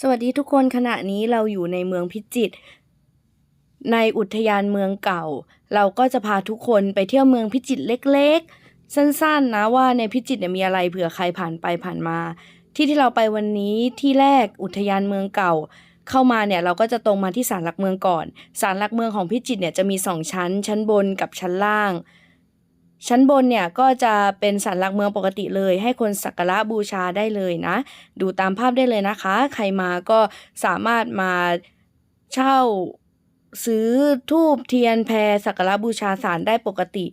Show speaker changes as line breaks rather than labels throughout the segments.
สวัสดีทุกคนขณะนี้เราอยู่ในเมืองพิจิตรในอุทยานเมืองเก่า เราก็จะพาทุกคนไปเที่ยวเมืองพิจิตรเล็กๆ สั้นๆ นะว่าในพิจิตรเนี่ยมีอะไรเผื่อใครผ่านไปผ่านมา ที่ที่เราไปวันนี้ที่แรกอุทยานเมืองเก่า เข้ามาเนี่ยเราก็จะตรงมาที่ศาลหลักเมืองก่อนศาลหลักเมืองของพิจิตรเนี่ยจะมีสองชั้น ชั้นบนกับชั้นล่าง ชั้นบนเนี่ยก็จะเป็นศาลหลักเมืองปกติเลย ให้คนสักการะบูชาได้เลยนะ ดูตามภาพได้เลยนะคะ ใครมาก็สามารถมาเช่าซื้อทูบเทียนแพรสักการะบูชาศาลได้ปกติ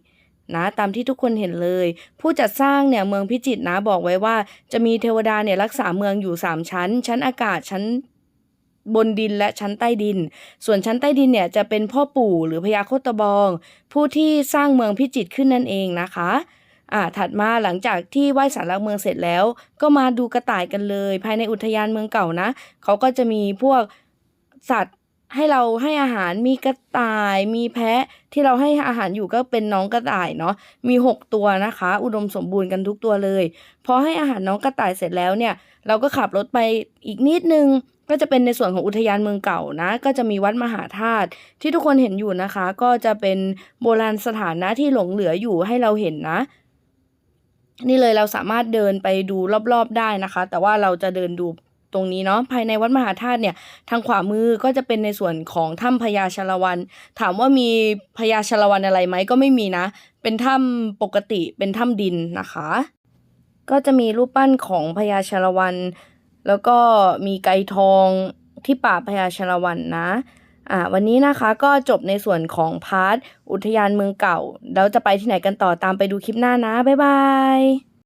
นะตามที่ทุกคนเห็นเลย ผู้จัดสร้างเนี่ยเมืองพิจิตรนะบอกไว้ว่า จะมีเทวดาเนี่ยรักษาเมืองอยู่ 3 ชั้น ชั้นอากาศชั้น บนดินและชั้นใต้ดิน ส่วนชั้นใต้ดินเนี่ยจะเป็นพ่อปู่หรือพญาโคตบอง ผู้ที่สร้างเมืองพิจิตรขึ้นนั่นเองนะคะอ่าถัดมาหลังจากที่ไหว้สารหลักเมืองเสร็จแล้ว ก็มาดูกระต่ายกันเลย ภายในอุทยานเมืองเก่านะ เขาก็จะมีพวกสัตว์ให้เราให้อาหารมีกระต่าย มีแพะที่เราให้อาหารอยู่ก็เป็นน้องกระต่ายเนาะมี 6 ตัวนะคะ อุดมสมบูรณ์กันทุกตัวเลยพอให้อาหารน้องกระต่ายเสร็จแล้วเนี่ย เราก็ขับรถไปอีกนิดนึง ก็จะเป็นในส่วนของอุทยานเมืองเก่านะ ก็จะมีวัดมหาธาตุที่ทุกคนเห็นอยู่นะคะ ก็จะเป็นโบราณสถานนะที่หลงเหลืออยู่ให้เราเห็นนะ นี่เลยเราสามารถเดินไปดูรอบๆได้นะคะ แต่ว่าเราจะเดินดูตรงนี้เนาะภายในวัดมหาธาตุเนี่ยทางขวามือก็จะเป็นในส่วนของถ้ำพญาชลวัน ถามว่ามีพญาชลวันอะไรไหมก็ไม่มีนะ เป็นถ้ำปกติเป็นถ้ำดินนะคะ ก็จะมีรูปปั้นของพญาชลวัน แล้วก็มีไก่ทองที่ป่าพญาชลวันนะอ่าวันนี้นะคะก็จบในส่วนของพาร์ทอุทยานเมืองเก่า แล้วจะไปที่ไหนกันต่อตามไปดูคลิปหน้านะ บ๊ายบาย